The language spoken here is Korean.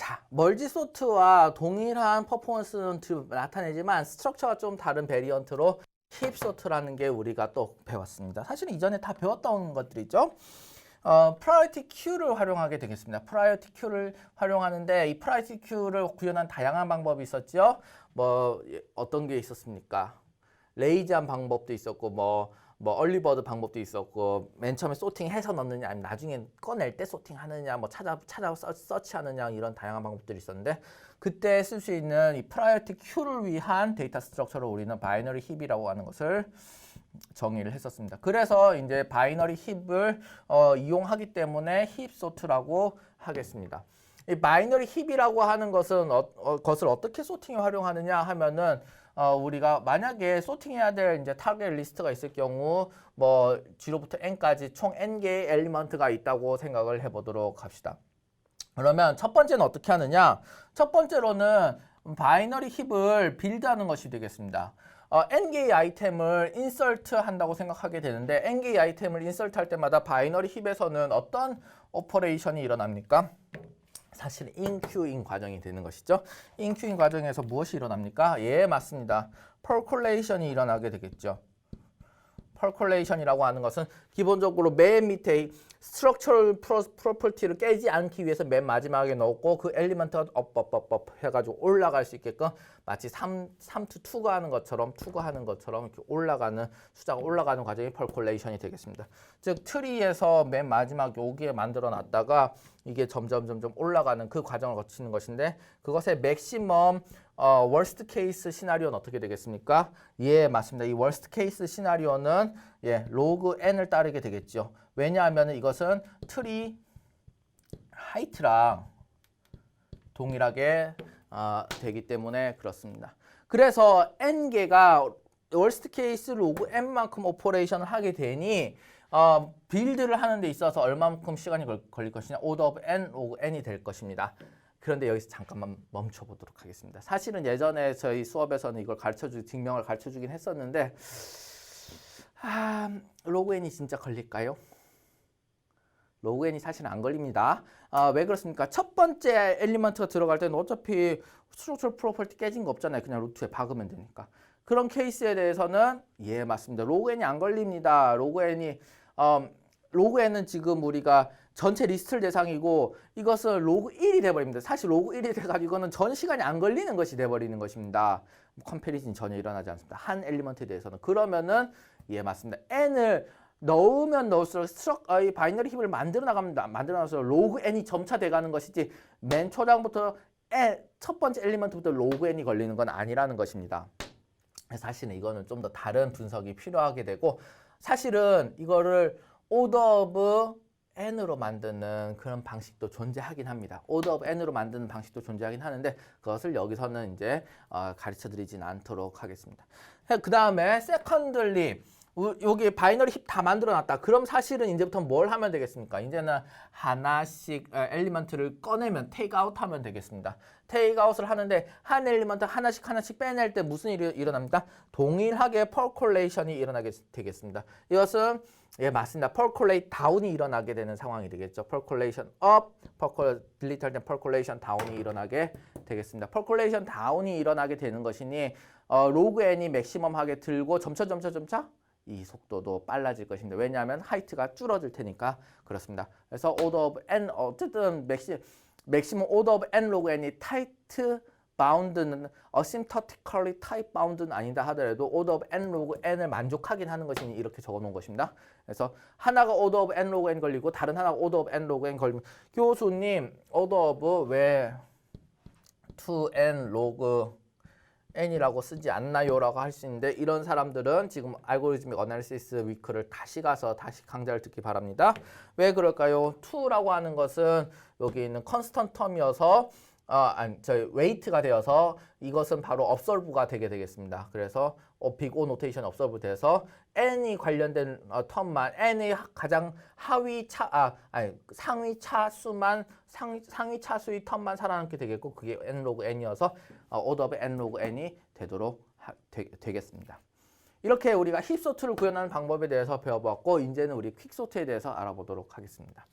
자, 멀지 소트와 동일한 퍼포먼스는 드- 나타내지만 스트럭처가 좀 다른 베리언트로 힙 소트라는 게 우리가 또 배웠습니다. 사실은 이전에 다 배웠던 것들이죠. 어, 프라이어티 큐를 활용하게 되겠습니다. 프라이어티 큐를 활용하는데 이 프라이어티 큐를 구현한 다양한 방법이 있었죠. 뭐 예, 어떤 게 있었습니까? 레이지한 방법도 있었고 뭐, 뭐 얼리버드 방법도 있었고 맨 처음에 소팅해서 넣느냐 아니면 나중에 꺼낼 때 소팅하느냐 뭐 찾아 찾아 서, 서치하느냐 이런 다양한 방법들이 있었는데 그때 쓸 수 있는 이 프라이어티 큐를 위한 데이터 스트럭처를 우리는 바이너리 힙이라고 하는 것을 정의를 했었습니다. 그래서 이제 바이너리 힙을 어, 이용하기 때문에 힙 소트라고 하겠습니다. 이 바이너리 힙이라고 하는 것은 어, 어, 것을 어떻게 소팅에 활용하느냐 하면은 어, 우리가 만약에 소팅해야 될 이제 타겟 리스트가 있을 경우 뭐 0부터 n까지 총 n 개의 엘리먼트가 있다고 생각을 해보도록 합시다. 그러면 첫 번째는 어떻게 하느냐? 첫 번째로는 바이너리 힙을 빌드하는 것이 되겠습니다. 어, n개의 아이템을 인설트 한다고 생각하게 되는데 n개의 아이템을 인설트 할 때마다 바이너리 힙에서는 어떤 오퍼레이션이 일어납니까? 사실 인큐인 과정이 되는 것이죠. 인큐인 과정에서 무엇이 일어납니까? 예, 맞습니다. 펄콜레이션이 일어나게 되겠죠. 펄콜레이션이라고 하는 것은 기본적으로 맨 밑에 이 스트럭처럴 프로퍼티를 깨지 않기 위해서 맨 마지막에 넣었고 그 엘리먼트가 업업업업 해가지고 올라갈 수 있게끔 마치 3, 3 to 2가 하는 것처럼 2가 하는 것처럼 이렇게 올라가는 숫자가 올라가는 과정이 펄콜레이션이 되겠습니다. 즉 트리에서 맨 마지막 여기에 만들어 놨다가 이게 점점 점점 올라가는 그 과정을 거치는 것인데 그것의 맥시멈 어, 월스트 케이스 시나리오는 어떻게 되겠습니까? 예, 맞습니다. 이 월스트 케이스 시나리오는 예, 로그 n을 따르게 되겠죠. 왜냐하면 이것은 트리 하이트랑 동일하게 어, 되기 때문에 그렇습니다. 그래서 n 개가 월스트 케이스 로그 n만큼 오퍼레이션을 하게 되니 어, 빌드를 하는 데 있어서 얼마만큼 시간이 걸, 걸릴 것이냐 오더 오브 n 로그 n이 될 것입니다. 그런데 여기서 잠깐만 멈춰 보도록 하겠습니다. 사실은 예전에 저희 수업에서는 이걸 가르쳐 주 증명을 가르쳐 주긴 했었는데 아, 로그 n이 진짜 걸릴까요? 로그 n이 사실 안 걸립니다. 아, 왜 그렇습니까? 첫 번째 엘리먼트가 들어갈 때는 어차피 스트럭처 프로퍼티 깨진 거 없잖아요. 그냥 루트에 박으면 되니까. 그런 케이스에 대해서는 예 맞습니다. 로그 n이 안 걸립니다. 로그 n이 음, 로그 n은 지금 우리가 전체 리스트를 대상이고 이것은 로그 1이 돼버립니다. 사실 로그 1이 돼가지고 이거는 전 시간이 안 걸리는 것이 돼버리는 것입니다. 컴패리즌 전혀 일어나지 않습니다. 한 엘리먼트에 대해서는 그러면은 예 맞습니다. n을 넣으면 넣을수록 스트럭 어, 이 바이너리 힙을 만들어 나갑니다. 만들어 나가서 로그 n이 점차 돼가는 것이지 맨 초장부터 n, 첫 번째 엘리먼트부터 로그 n이 걸리는 건 아니라는 것입니다. 사실은 이거는 좀 더 다른 분석이 필요하게 되고 사실은 이거를 오더 오브 n으로 만드는 그런 방식도 존재하긴 합니다. 오더 오브 n으로 만드는 방식도 존재하긴 하는데 그것을 여기서는 이제 어, 가르쳐 드리진 않도록 하겠습니다. 그 다음에 세컨들리 여기 바이너리 힙 다 만들어 놨다. 그럼 사실은 이제부터 뭘 하면 되겠습니까? 이제는 하나씩 어, 엘리먼트를 꺼내면 테이크아웃 하면 되겠습니다. 테이크아웃을 하는데 한 엘리먼트 하나씩 하나씩 빼낼 때 무슨 일이 일어납니까? 동일하게 펄콜레이션이 일어나게 되겠습니다. 이것은 예 맞습니다. 펄콜레이 다운이 일어나게 되는 상황이 되겠죠. 펄콜레이션 업, 펄콜 딜리트 할때 펄콜레이션 다운이 일어나게 되겠습니다. 펄콜레이션 다운이 일어나게 되는 것이니 어, 로그 n이 맥시멈하게 들고 점차 점차 점차 이 속도도 빨라질 것입니다. 왜냐하면 하이트가 줄어들 테니까 그렇습니다. 그래서 오더 오브 n 어쨌든 맥시 맥시멈 오더 오브 n 로그 n이 타이트 바운드는 asymptotically 타입 바운드는 아니다 하더라도 오더 오브 n 로그 n을 만족하긴 하는 것이니 이렇게 적어 놓은 것입니다. 그래서 하나가 오더 오브 n 로그 n 걸리고 다른 하나가 오더 오브 n 로그 n 걸리면 교수님 오더 오브 왜 2n 로그 n이라고 쓰지 않나요? 라고 할 수 있는데 이런 사람들은 지금 알고리즘믹 어널리시스 위크를 다시 가서 다시 강좌를 듣기 바랍니다. 왜 그럴까요? 2라고 하는 것은 여기 있는 컨스턴트 텀이어서 어, 아니, 저 웨이트가 되어서 이것은 바로 업설브가 되게 되겠습니다. 그래서 어, 빅오 노테이션 업설브 돼서 n이 관련된 어, 텀만 n의 가장 하위 차, 아, 아니 상위 차수만 상위, 상위 차수의 텀만 살아남게 되겠고 그게 n 로그 n이어서 어, 오더 n 로그 n이 되도록 하, 되, 되겠습니다. 이렇게 우리가 힙소트를 구현하는 방법에 대해서 배워봤고 이제는 우리 퀵소트에 대해서 알아보도록 하겠습니다.